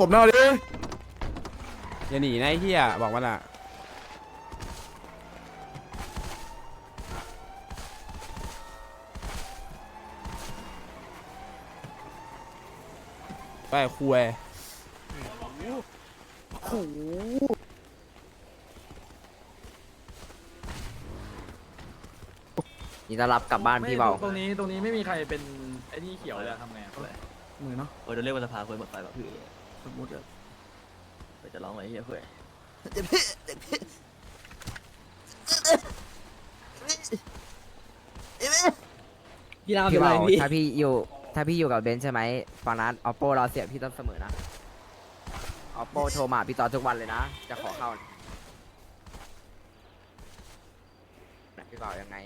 ตบหน้าดิอย่าหนีนะไอ้เหี้ยบอกมันอะไปคุยยินดีต้อนรับกลับบ้านพี่เบาตรงนี้ตรงนี้ไม่มีใครเป็นไอ้นี่เขียวเลยอะทำไงอะมือเนาะโอ้ยจะเรียกว่าสภาคุยหมดไปแบบพี่ สมมติอะไปจะร้องอะไรเฮียเพื่อนพี่รามเป็พี่นไรเบาพี่ถ้าพี่อยู่ ถ้าพี่อยู่กับเบนซ์ใช่ไหมฟังนั้นออปโปเราเสียพี่ต้องเสมอนะออปโปโทรมาพี่ตอนทุกวันเลยนะ จะขอเข้าพี่เบายังไง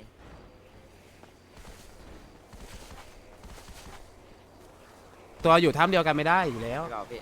ตัวอยู่ถ้ำเดียวกันไม่ได้อยู่แล้วพี่เบาพี่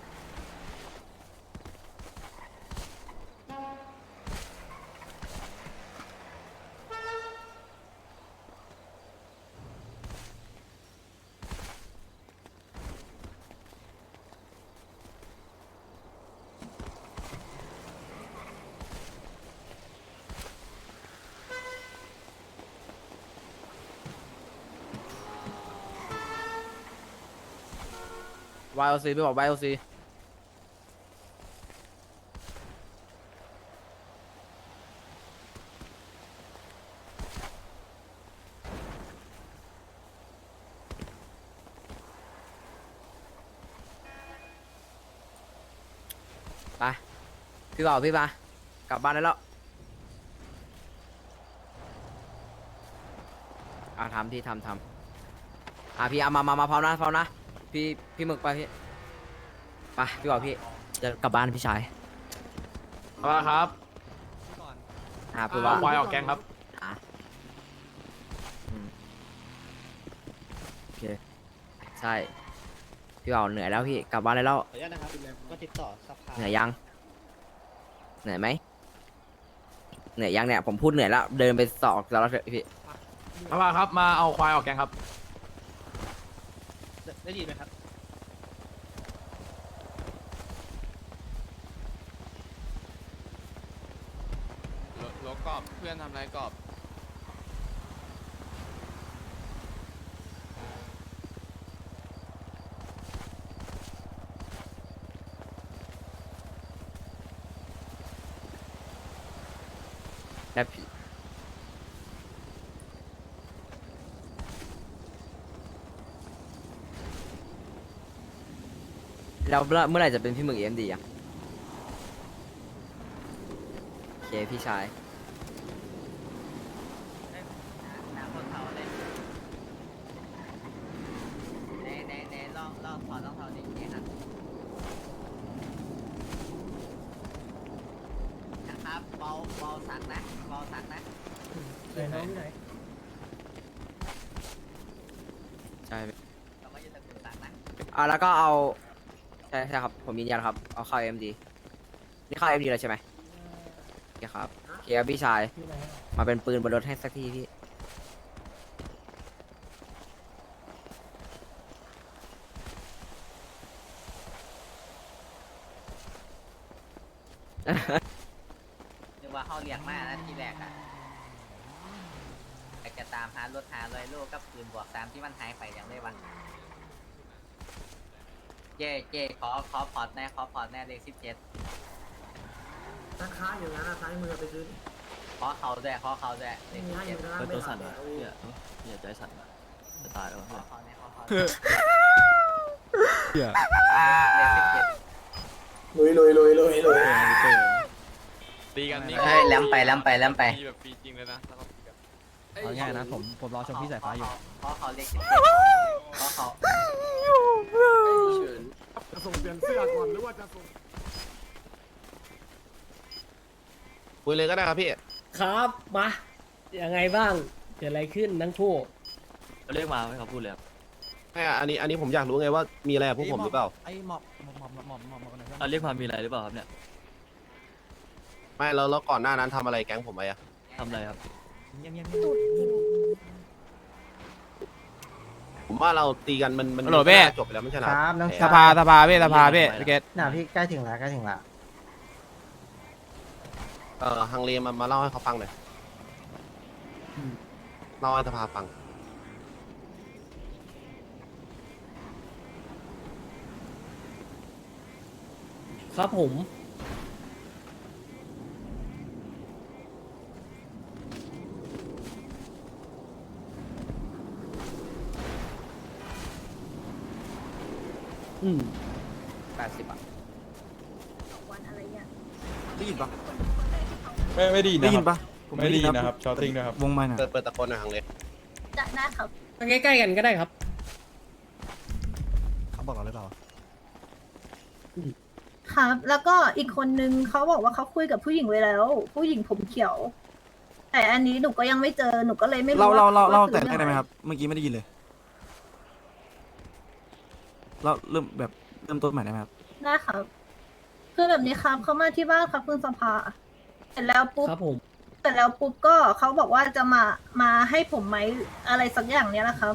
วายโอซีพี่บอกวายโอซีไปพี่บอกพี่ปะกลับบ้านได้แล้วอะทำที่ทำทำอะพี่เอามามามาพร้อมนะพร้อมนะ พี่พี่หมึกไปพี่ไปพี่บอกพี่จะกลับบ้านพี่ชายเอาละครับอ่าพูดเอาว่าควายออกแกงครับอะอืมโอเคใช่พี่บอกเหนื่อยแล้วพี่กลับบ้านได้แล้วขออนุญาตนะครับก็ติดต่อสภาเหนื่อยยังเหนื่อยไหมเหนื่อยยังเนี่ยผมพูดเหนื่อยแล้วเดินไปสอกแล้วเถอะพี่เอาละครับมาเอาควายออกแกงครับ ได้ยินไหมครับรถกรอบเพื่อนทำไรกรอบแล้วพี่ แล้วเมื่อเมื่อไหร่จะเป็นพี่หมึกเอ็มดีอะโอเคพี่ชายน้ำคนเผาเลยเน่เน่เน่ลองลองถอดรองเท้าดิเนี่ยครับนะครับเบาเบาสักนะเบาสักนะใช่เราไม่ยืนตะกุนสักนะอ่าแล้วก็เอา ใช่ใช่ครับ ผมยืนยันครับ เอาเข้าเอ็มดีนี่เข้าเอ็มดีแล้วใช่ไหมโอเคครับโอเคครับพี่ชาย มาเป็นปืนบนรถให้สักทีพี่ นึกว่าเขาเรียกมากนะทีแรกอะอยากจะตามหารถหาลอยลูกกับปืนบวกตามที่มันหายไปอย่างไรวะ เจ๊เจ๊ขอขอพอร์ตแน่ขอพอร์ตแน่เลขสิบเจ็ดร้านค้าอยู่นะซ้ายมือไปซื้อขอเขาด้วยขอเขาด้วยเลขมีสิบให้อเจ็ดยู่นะเปิดตัวสั่นวะเฮียเฮียใจสั่นวะจะตายแล้วขอเพื่อนเขาแน่ขอเขาเหี้ยเลขสิบเจ็ดลุยลุยลุยลุยลุยตีกันนี่เฮ้ยแลมไปแลมไปแลมไปมีแบบปีจริงเลยนะแล้วก็ปีแบบเอาง่ายนะผมผมรอชมพี่สายฟ้าอยู่ขอเขาเลขสิบเจ็ดขอเขา จะส่งเปลี่ยนเสื้อก่อนหรือว่าจะส่ง คุยเลยก็ได้ครับพี่ ครับมายังไงบ้างเกิดอะไรขึ้นทั้งคู่เรียกมาให้เขาพูดเลยครับไม่อะอันนี้อันนี้ผมอยากรู้ไงว่ามีอะไรกับพวกผมหรือเปล่า ไอ้หมอบหมอบหมอบหมอบหมอบหมอบกันหน่อยอะเรียกมามีอะไรหรือเปล่าครับเนี่ยไม่แล้วแล้วก่อนหน้านั้นทำอะไรแก๊งผมไปอะทำอะไรครับเงียบเงียบผม ว่าเราตีกันมันมันฮัลโหลเบ้น่าจบไปแล้วไม่ใช่เหรอ ครับน้องแผลสภาสภาพี่สภาพี่พี่เกตน่ะพี่ใกล้ถึงแล้วใกล้ถึงแล้วเออฮังเลมามาเล่าให้เขาฟังหน่อยเล่าให้สภาฟัง ครับผม อืมแปดสิบอะได้ยินปะไม่ไม่ดีได้นะคยิรันบปะผไม่ดีนะครับชาวติ้งนะครับวงไม้น่ะ เปิดเปิดตะโกนหน่อยฮังเลได้ครับใกล้ๆกันก็ได้ครับ เขาบอกเราหรือเปล่าครับ แล้วก็อีกคนนึงเขาบอกว่าเขาคุยกับผู้หญิงไว้แล้ว ผู้หญิงผมเขียว แต่อันนี้หนูก็ยังไม่เจอหนูก็เลยไม่รู้เราเราเราว่เราคือแต่แรกองได้ไหมอะครับ เมื่อกี้ไม่ได้ยินเลย เราเริ่มแบบเริ่มต้นใหม่ได้ไหมครับได้ครับ คือแบบนี้ครับเขามาที่บ้านครับคุณสภา เสร็จแล้วปุ๊บ ครับผม เสร็จแล้วปุ๊บก็เขาบอกว่าจะมามาให้ผมไหมอะไรสักอย่างเนี้ยนะครับ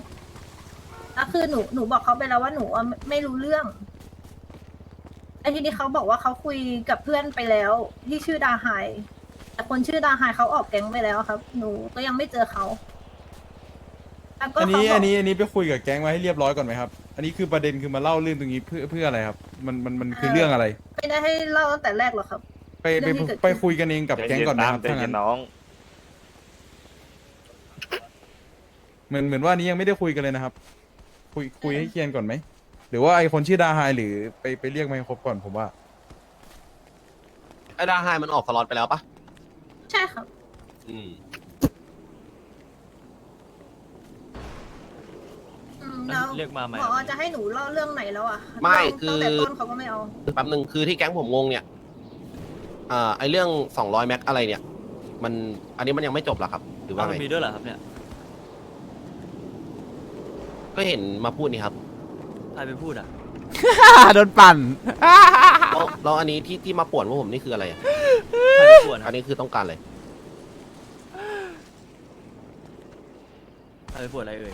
แล้วคือหนูหนูบอกเขาไปแล้วว่าหนูอะไม่ไม่รู้เรื่องไอ้ทีนี้เขาบอกว่าเขาคุยกับเพื่อนไปแล้วที่ชื่อดาไฮแต่คนชื่อดาไฮเขาออกแก๊งไปแล้วครับ หนูก็ยังไม่เจอเขาแล้วก็อันนี้เขาบกอันนี้อันนี้ไปคุยกับแก๊งไว้ให้เรียบร้อยก่อนไหมครับ อันนี้คือประเด็นคือมาเล่าเรื่องตรงนี้เพื่อเพื่ออะไรครับ มันมันมันคือเรื่องอะไร ไม่ได้ให้เล่าตั้งแต่แรกหรอกครับ ไปไปเรื่องที่เกิดขึ้น ไปคุยกันเองกับแก๊งก่อนไหมครับถ้างั้นเหมือนเหมือนว่านี้ยังไม่ได้คุยกันเลยนะครับ คุยคุยให้เคลียร์ก่อนไหมหรือว่าไอคนชื่อดาไฮหรือไปไปเรียกมาให้ครบก่อนผมว่า ไอ้ดาไฮมันออกสล็อตไปแล้วปะใช่ครับ อืม อืมแล้วเรียกมาใหม่หมอจะให้หนูเล่าเรื่องไหนแล้วอะไม่เล่าคือ ตั้งแต่ต้นเขาก็ไม่เอา แป๊บหนึ่งคือที่แก๊งผมงงเนี่ยอ่าไอเรื่องสองร้อยแม็กอะไรเนี่ย มันอันนี้มันยังไม่จบเหรอครับ หรือว่าอ้าวไงมันมีด้วยเหรอครับเนี่ยก็เห็นมาพูดนี่ครับใครไปพูดอะโดนปั่น แล้วแล้วอันนี้ที่ที่มาป่วนว่าผมนี่คืออะไรอะใครไปพูดอัอะนนี้คือต้องการอะไรใครไปพูดอะไรเอ่ย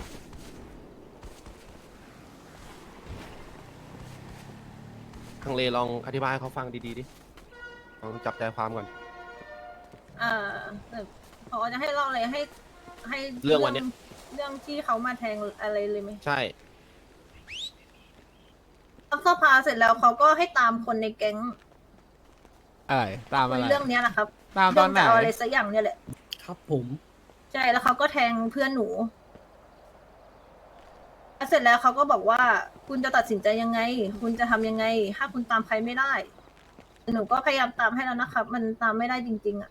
ทางเลลองอธิบายให้เขาฟังดีๆดิลองจับใจความก่อน อ่าแต่หมอจะให้เล่าอะไรให้ ให้เรื่องวันเนี้ย เรื่องที่เขามาแทงอะไรเลยไหมใช่ รัฐสภาเสร็จแล้วเขาก็ให้ตามคนในแก๊งอะไรตามคุอะยไรเรื่องเนี้ยนะครับตามตอนไหน เรื่องจะเอาอะไรสักอย่างเนี่ยแหละ ครับผมใช่แล้วเขาก็แทงเพื่อนหนูแล้วเสร็จแล้วเขาก็บอกว่า คุณจะตัดสินใจยังไง คุณจะทำยังไง ถ้าคุณตามใครไม่ได้ หนูก็พยายามตามให้แล้วนะครับ มันตามไม่ได้จริง ๆอะ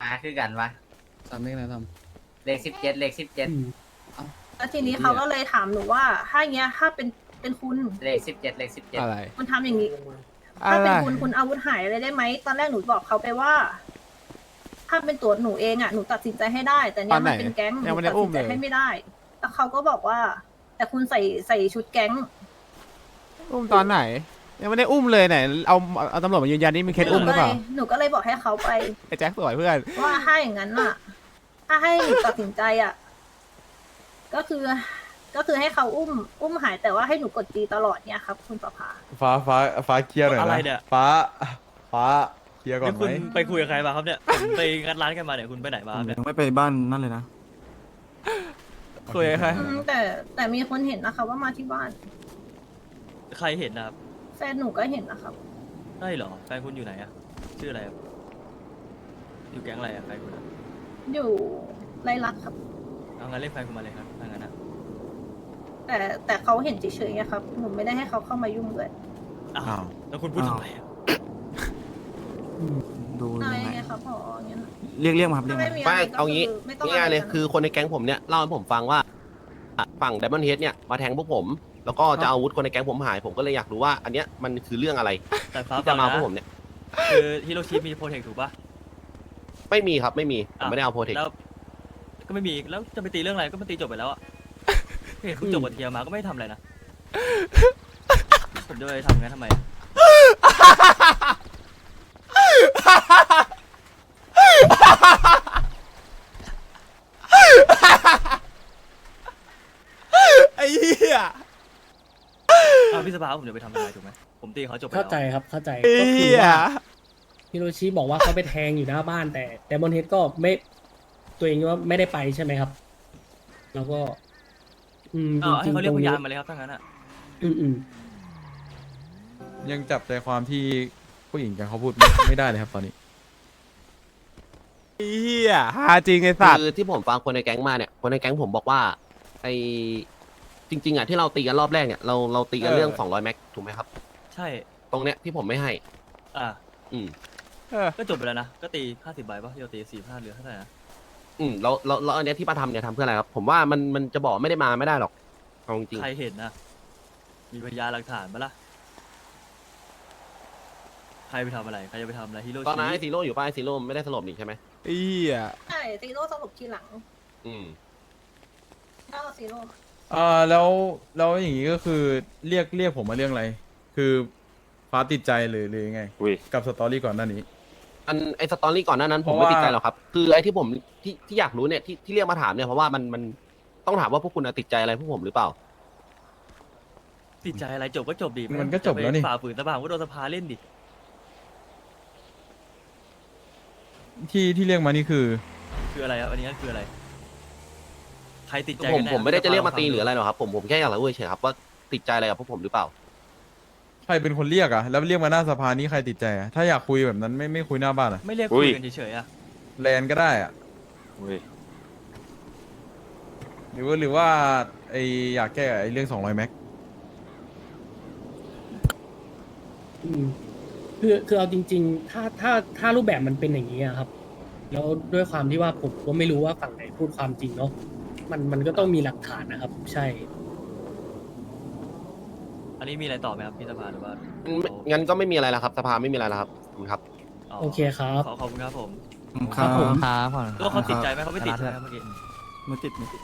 มาคือกันวะตามเลขอะไรตามเลขสิบเจ็ดเลขสิบเจ็ดอืมแล้วทีนี้เขาก็เลยถามหนูว่า ถ้าอย่างเงี้ย ถ้าเป็น เป็นคุณ เลขสิบเจ็ดเลขสิบเจ็ดอะไร คุณทำอย่างนี้อะถ้าไรเป็นคุณคุณอาวุธหายอะไรได้ไหม ตอนแรกหนูบอกเขาไปว่า ถ้าเป็นตัวหนูเองอะหนูตัดสินใจให้ได้ แต่เนี้ยมันเป็นแก๊งหยังนูไม่ได้ตัดอุ้สิมนเลใจยให้ไม่ได้แล้วเขาก็บอกว่า แต่คุณใส่ใส่ชุดแก๊ง อุ้มตอนไหน ยังไม่ได้อุ้มเลยไหนเอาเอาตำรวจมายืนยันนี่มีเคสอุ้มหรือเปล่าหนูก็เลยบอกให้เขาไป ไอ้แจ็คสวยเพื่อน ว่าถ้าอย่างนั้นอะ ถ้าให้หนูตัดสินใจอะ ก็คือ ก็คือให้เขาอุ้ม อุ้มหายแต่ว่าให้หนูกดตีตลอดเนี่ยครับ คุณประภา ฟ้าฟ้าฟ้าเคลียร์หน่อยอะไรนะเนี่ยฟ้าฟ้าเคลียร์ก่อนนี่ไหคุมณไปคุยกับใครมาครับเนี่ยผมไปงัดร้านกันมาเนี่ยคุณไปไหนมาครับเนี่ย ยังไม่ไปบ้านนั่นเลยนะ คุยกับใครอืมแต่แต่มีคนเห็นนะคะ ว่ามาที่บ้าน ใครเห็นนะครับแฟนหนูก็เห็นนะครับ ใช่เหรอ แฟนคุณอยู่ไหนอะชื่ออะไรครับอยู่แก๊งอะไรอะแฟนคุณอะอยู่ไรลักษณ์ครับ เอางั้นเรียกแฟนคุณมาเลยครับถ้างั้นนะแต่แต่เขาเห็นเฉยๆไงครับหนูไม่ได้ให้เขาเข้ามายุ่งด้วยอ้าอ้าวว แล้วคุณพูดทำไมอะ ดูอะไรยังไงไงครับพออย่างเงี้ยนะเรียกเรียกมาครับเรียถ้ากมา ไม่มีอะไม่ไรก็เอางี้คือไม่ต้องง่ายๆเลยะไรกันคือคนในแก๊งผมเนี่ยเล่าให้ผมฟังว่าอะฝั่งไดมอนเฮดเนี่ยมาแทงพวกผม แล้วก็จะเอาอาวุธคนในแก๊งผมหาย ผมก็เลยอยากรู้ว่า อันเนี้ยมันคือเรื่องอะไรแต่ฟ้าที่ฟัจะงมานะพวกผมเนี่ยคือฮิโรชิมีโปรเทคถูกปะไม่มีครับไม่มีผมอะไม่ได้เอาโปรเทคแล้ว ก็ไม่มีแล้วจะไปตีเรื่องอะไรก็มันตีจบไปแล้วอะเห็นคุณจบกับเทียมาก็ไม่ได้ทำอะไรนะผมจะไปทำงั้นทำไม อะไอ้เหี้ภาผมจะไปทำอะไรถูกไหมผมตีเขาจบไปเข้าใจแล้วครับเข้าใจเอีก็คือยว่าฮิโรชิบอกว่าเขาไปแทงอยู่หน้าบ้านแต่แต่บนเฮดก็ไม่ตัวเองว่าไม่ได้ไปใช่ไหมครับ แล้วก็ อืมเออจริให้งเขาๆเรียกตรงพนี้ยานมาเลยครับถ้างั้นอะอืมอืมยังจับใจความที่ ผู้หญิงกันเขาพูดไม่ ไม่ได้เลยครับตอนนี้ เฮียฮาจริงไอ้สัตว์คือที่ผมฟังคนในแก๊งมาเนี่ย คนในแก๊งผมบอกว่าไอจริง ๆอะที่เราตีกันรอบแรกเนี่ยเราเราตีกันเออเรื่อง200แม็กถูกไหมครับ ใช่ ตรงเนี้ยที่ผมไม่ให้ อะอืม เออก็จบไปแล้วนะ ก็ตีห้าสิบใบป่ะโยตีสี่ห้าเหลือเท่าไหร่นะ อืมแล้วแล้วแล้วอันเนี้ยที่ป้าทำเนี่ยทำเพื่ออะไรครับ ผมว่ามันมันจะบอกไม่ได้มาไม่ได้หรอกเอาจริงใครเห็นนะ มีพยานหลักฐานปะล่ะ ใครไปทำอะไรใครจะไปทำอะไรฮิโรๆชิตอนนั้นไอซีโร่อยู่ป้าไอซีโร่ไม่ได้สลบนี่ใช่ไหมเฮียใช่ซีโร่สรุปทีหลังอืมถ้าเอาซีโร่อ่าแล้วแล้วอย่างนี้ก็คือเรียกเรียกผมมาเรื่องอะไร คือฟ้าติดใจหรือหรือยังไง อุ้ยกับสตอรี่ก่อนหน้านี้ อันไอสตอรี่ก่อนหน้านั้นเพผมราะไม่ว่า ติดใจหรอกครับ คือไอที่ผมที่ที่อยากรู้เนี่ยที่ที่เรียกมาถามเนี่ยเพราะว่ามันมันต้องถามว่าพวกคุณอะติดใจอะไรพวกผมหรือเปล่า ติดใจอะไรจบก็จบดิมันก็จบแล้วนี่ ฝ่าฝืนสภาก็โดนสภาเล่นดิ ที่ที่เรียกมานี่คือ คืออะไรครับอันนี้คืออะไร ใครติดใจผมกันแน่ผมไม่ได้จะเรียกมาตีหรืออะไรหรอกครับผมผมแค่อยากรู้เฉยๆครับว่าติดใจอะไรกับพวกผมหรือเปล่า ใครเป็นคนเรียกอะแล้วเรียกมาหน้าสภานี้ใครติดใจอะถ้าอยากคุยแบบนั้นไม่ไม่คุยหน้าบ้านอะไม่เรียกคุยกันเฉยๆอะแลนก็ได้อะหรือว่าหรือว่าไออยากแก้ไอเรื่องสองร้อยแม็ก อืม คือคือเอาจริง ๆ ถ้าถ้าถ้ารูปแบบมันเป็นอย่างนี้อะครับ แล้วด้วยความที่ว่าผมก็ไม่รู้ว่าฝั่งไหนพูดความจริงเนาะมันมันก็ต้องมีหลักฐานนะครับ ใช่ อันนี้มีอะไรต่อไหมครับพี่สภาหรือว่างั้นก็ไม่มีอะไรแล้วครับ สภาไม่มีอะไรแล้วครับขอบคุณครับ โอเคครับ ขอขอบคุณครับผมครับผมครับผมแล้วเขาติดใจไหมเขาไม่ติดใช่ไหมเมื่อกี้ ไม่ติดไม่ติด